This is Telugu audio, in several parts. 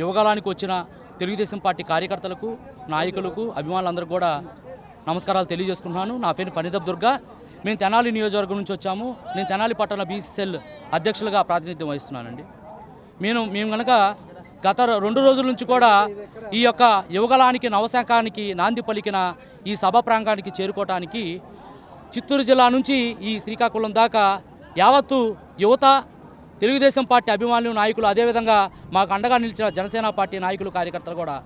యువగాలానికి వచ్చిన తెలుగుదేశం పార్టీ కార్యకర్తలకు నాయకులకు అభిమానులందరూ కూడా నమస్కారాలు తెలియజేసుకుంటున్నాను. నా పేరు ఫణిదబ్ దుర్గా. మేము తెనాలి నియోజకవర్గం నుంచి వచ్చాము. నేను తెనాలి పట్టణ బీసీసెల్ అధ్యక్షులుగా ప్రాతినిధ్యం వహిస్తున్నానండి. నేను మేము కనుక గత రెండు రోజుల నుంచి కూడా ఈ యొక్క యువగలానికి నవశాఖానికి నాంది పలికిన ఈ సభ ప్రాంగానికి చేరుకోవటానికి చిత్తూరు జిల్లా నుంచి ఈ శ్రీకాకుళం దాకా యావత్తు యువత తెలుగుదేశం పార్టీ అభిమానులు నాయకులు అదేవిధంగా మాకు అండగా నిలిచిన జనసేన పార్టీ నాయకులు కార్యకర్తలు కూడా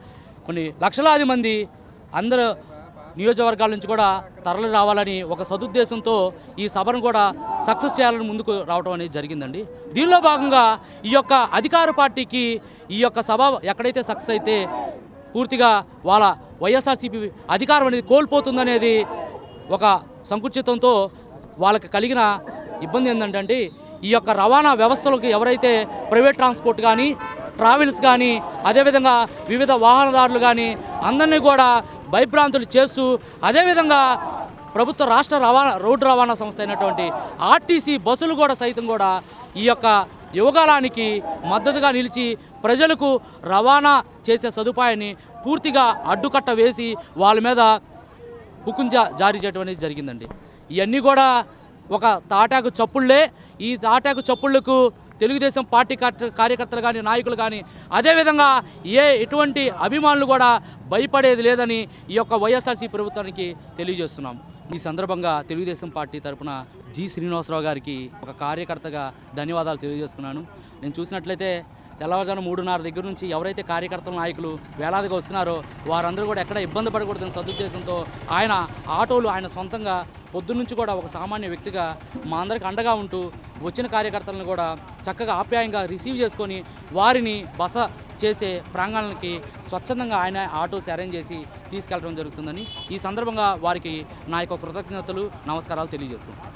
కొన్ని లక్షలాది మంది అందరూ నియోజకవర్గాల నుంచి కూడా తరలి రావాలని ఒక సదుద్దేశంతో ఈ సభను కూడా సక్సెస్ చేయాలని ముందుకు రావడం అనేది జరిగిందండి. దీనిలో భాగంగా ఈ యొక్క అధికార పార్టీకి ఈ యొక్క సభ ఎక్కడైతే సక్సెస్ అయితే పూర్తిగా వాళ్ళ వైఎస్ఆర్సీపీ అధికారం అనేది కోల్పోతుందనేది ఒక సంకుచితంతో వాళ్ళకి కలిగిన ఇబ్బంది ఏంటంటే ఈ యొక్క రవాణా వ్యవస్థలకు ఎవరైతే ప్రైవేట్ ట్రాన్స్పోర్ట్ కానీ ట్రావెల్స్ కానీ అదేవిధంగా వివిధ వాహనదారులు కానీ అందరినీ కూడా భయభ్రాంతులు చేస్తూ అదేవిధంగా ప్రభుత్వ రాష్ట్ర రవాణా రోడ్డు రవాణా సంస్థ అయినటువంటి ఆర్టీసీ బస్సులు కూడా సైతం కూడా ఈ యొక్క యువకాలానికి మద్దతుగా నిలిచి ప్రజలకు రవాణా చేసే సదుపాయాన్ని పూర్తిగా అడ్డుకట్ట వేసి వాళ్ళ మీద హుకుం జారీ చేయడం అనేది జరిగిందండి. ఇవన్నీ కూడా ఒక తాటాకు చప్పుళ్ళే. ఈ తాటాకు చప్పుళ్ళకు తెలుగుదేశం పార్టీ కార్య- కార్యకర్తలు కానీ నాయకులు కానీ అదేవిధంగా ఏ ఎటువంటి అభిమానులు కూడా భయపడేది లేదని ఈ యొక్క వైఎస్ఆర్సీ ప్రభుత్వానికి తెలియజేస్తున్నాం. ఈ సందర్భంగా తెలుగుదేశం పార్టీ తరపున జి శ్రీనివాసరావు గారికి ఒక కార్యకర్తగా ధన్యవాదాలు తెలియజేసుకున్నాను. నేను చూసినట్లయితే తెల్లవారుజాము మూడున్నర దగ్గర నుంచి ఎవరైతే కార్యకర్తల నాయకులు వేలాదిగా వస్తున్నారో వారందరూ కూడా ఎక్కడ ఇబ్బంది పడకూడదని సదుద్దేశంతో ఆయన ఆటోలు ఆయన సొంతంగా పొద్దున్నుంచి కూడా ఒక సామాన్య వ్యక్తిగా మా అందరికి అండగా ఉంటూ వచ్చిన కార్యకర్తలను కూడా చక్కగా ఆప్యాయంగా రిసీవ్ చేసుకొని వారిని బస చేసే ప్రాంగణాలకి స్వచ్ఛందంగా ఆయన ఆటోస్ అరేంజ్ చేసి తీసుకెళ్ళడం జరుగుతుందని ఈ సందర్భంగా వారికి నా యొక్క కృతజ్ఞతలు నమస్కారాలు తెలియజేసుకుంటాను